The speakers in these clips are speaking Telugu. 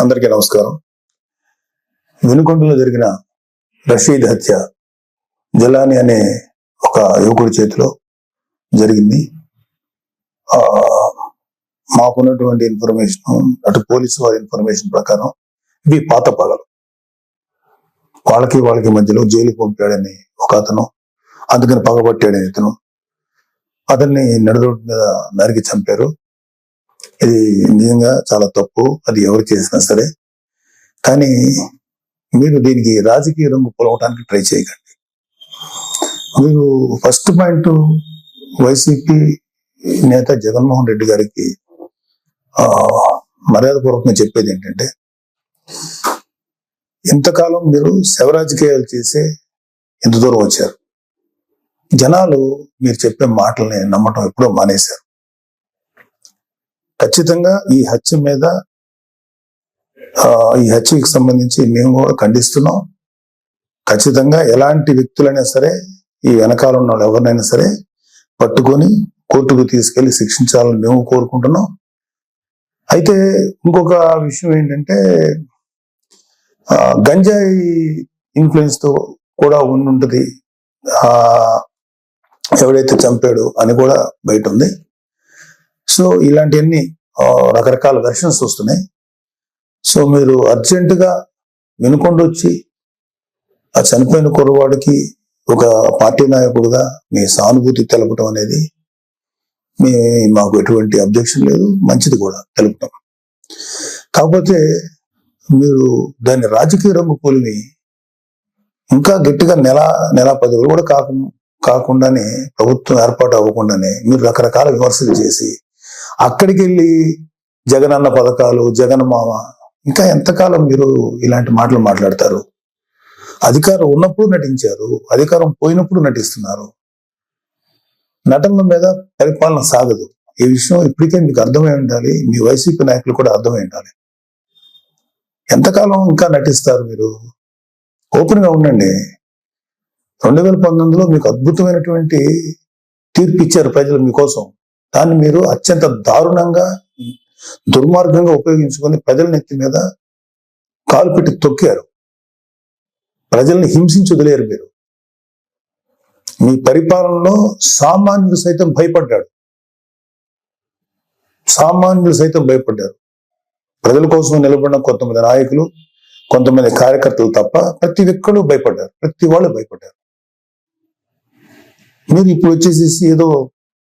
అందరికీ నమస్కారం. వెనుకొండలో జరిగిన రషీద్ హత్య జలాని అనే ఒక యువకుడి చేతిలో జరిగింది. ఆ, మాకున్నటువంటి ఇన్ఫర్మేషన్ అటు పోలీసు వారి ఇన్ఫర్మేషన్ ప్రకారం ఇవి పాత పగలు వాళ్ళకి వాళ్ళకి మధ్యలో జైలుకి పంపాడని ఒక అతను అందుకని పగబట్టాడని ఇతను అతన్ని నడురోడ్డు మీద నరికి చంపారు. ఇది నిజంగా చాలా తప్పు. అది ఎవరు చేసినా సరే. కానీ మీరు దీనికి రాజకీయ రంగు పొలవటానికి ట్రై చేయకండి. మీరు ఫస్ట్ పాయింట్ వైసీపీ నేత జగన్మోహన్ రెడ్డి గారికి మర్యాదపూర్వకంగా చెప్పేది ఏంటంటే ఇంతకాలం మీరు శవ రాజకీయాలు చేసే ఇంత దూరం వచ్చారు. జనాలు మీరు చెప్పే మాటల్ని నమ్మటం ఎప్పుడో మానేశారు. ఖచ్చితంగా ఈ హత్య మీద ఈ హత్యకి సంబంధించి మేము కూడా ఖండిస్తున్నాం. ఖచ్చితంగా ఎలాంటి వ్యక్తులైనా సరే ఈ వెనకాల ఉన్న వాళ్ళు ఎవరినైనా సరే పట్టుకొని కోర్టుకు తీసుకెళ్ళి శిక్షించాలని మేము కోరుకుంటున్నాం. అయితే ఇంకొక విషయం ఏంటంటే గంజాయి ఇన్ఫ్లుయెన్స్తో కూడా ఉండుంటుంది. ఎవడైతే చంపాడు అని కూడా బయట ఉంది. సో ఇలాంటివన్నీ రకరకాల వెర్షన్స్ వస్తున్నాయి. సో మీరు అర్జెంటుగా వినుకొండ వచ్చి ఆ చనిపోయిన కుర్రవాడికి ఒక పార్టీ నాయకుడుగా మీ సానుభూతి తెలపటం అనేది మీ మాకు ఎటువంటి అబ్జెక్షన్ లేదు. మంచిది కూడా తెలుపటం. కాకపోతే మీరు దాన్ని రాజకీయ రంగు పోలిని ఇంకా గట్టిగా నెల నెల పది రోజులు కూడా కాకుండా కాకుండానే ప్రభుత్వం ఏర్పాటు అవ్వకుండానే మీరు రకరకాల విమర్శలు చేసి అక్కడికి వెళ్ళి జగనన్న పథకాలు జగన్ మామ ఇంకా ఎంతకాలం మీరు ఇలాంటి మాటలు మాట్లాడతారు? అధికారం ఉన్నప్పుడు నటించారు అధికారం పోయినప్పుడు నటిస్తున్నారు. నటనల మీద పరిపాలన సాగదు. ఈ విషయం ఇప్పటికే మీకు అర్థమై ఉండాలి మీ వైసీపీ నాయకులు కూడా అర్థమై ఉండాలి. ఎంతకాలం ఇంకా నటిస్తారు మీరు? ఓపెన్గా ఉండండి. రెండు వేల పంతొమ్మిదిలో మీకు అద్భుతమైనటువంటి తీర్పు ఇచ్చారు ప్రజలు మీకోసం. దాన్ని మీరు అత్యంత దారుణంగా దుర్మార్గంగా ఉపయోగించుకొని ప్రజల నెత్తి మీద కాలు పెట్టి తొక్కారు. ప్రజల్ని హింసించి వదిలేరు మీరు. మీ పరిపాలనలో సామాన్యులు సైతం భయపడ్డాడు సామాన్యులు సైతం భయపడ్డారు. ప్రజల కోసం నిలబడిన కొంతమంది నాయకులు కొంతమంది కార్యకర్తలు తప్ప ప్రతి ఒక్కరు భయపడ్డారు. ప్రతి వాళ్ళు భయపడ్డారు. మీరు ఇప్పుడు వచ్చేసేసి ఏదో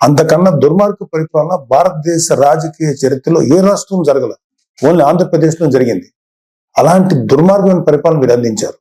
అంతకన్నా దుర్మార్గ పరిపాలన భారతదేశ రాజకీయ చరిత్రలో ఏ రాష్ట్రం జరగలేదు ఓన్లీ ఆంధ్రప్రదేశ్లో జరిగింది. అలాంటి దుర్మార్గమైన పరిపాలన మీరు అందించారు.